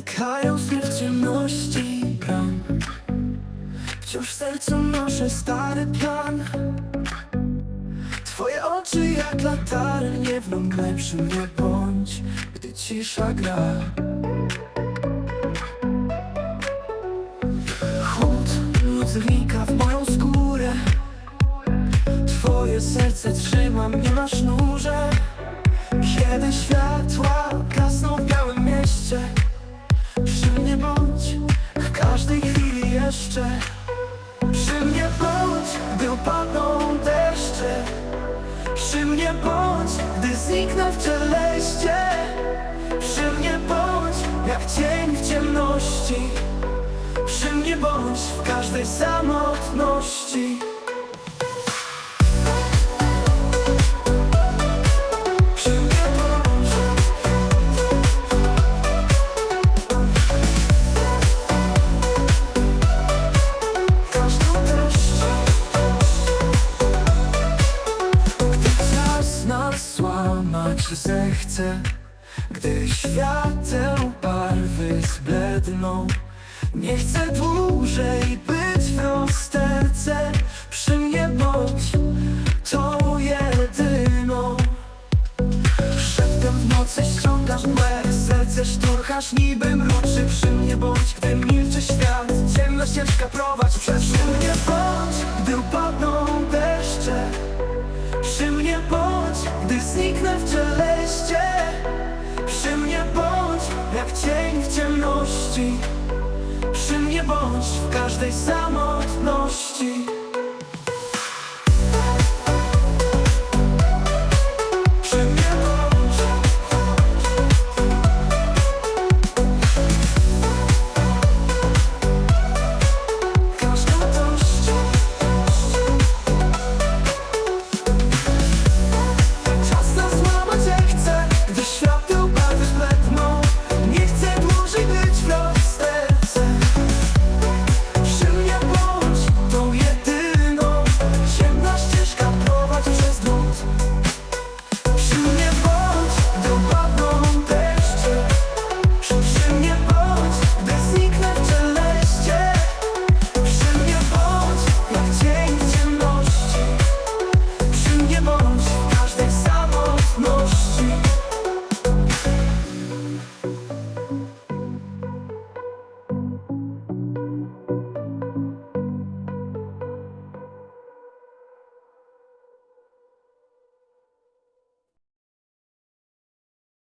Mnie w ciemności. Bram Wciąż w sercu noszę stary plan. Twoje oczy jak latarnie w mgle przy mnie bądź Gdy cisza gra. Chłód znika w moją skórę. Twoje serce trzyma mnie na sznurze. Kiedy światła jeszcze. Przy mnie bądź, gdy upadną deszcze. Przy mnie bądź, gdy zniknę w czeleście Przy mnie bądź, jak cień w ciemności. Przy mnie bądź w każdej samotności złamać zechce Gdy świateł barwy zbledną. Nie chcę dłużej być w rozterce. Przy mnie bądź tą jedyną. Szeptem w nocy ściągasz mgłę Serce szturchasz niby mruczy. Przy mnie bądź, gdy milczy świat. Ciemna ścieżka prowadź bądź w każdej samotności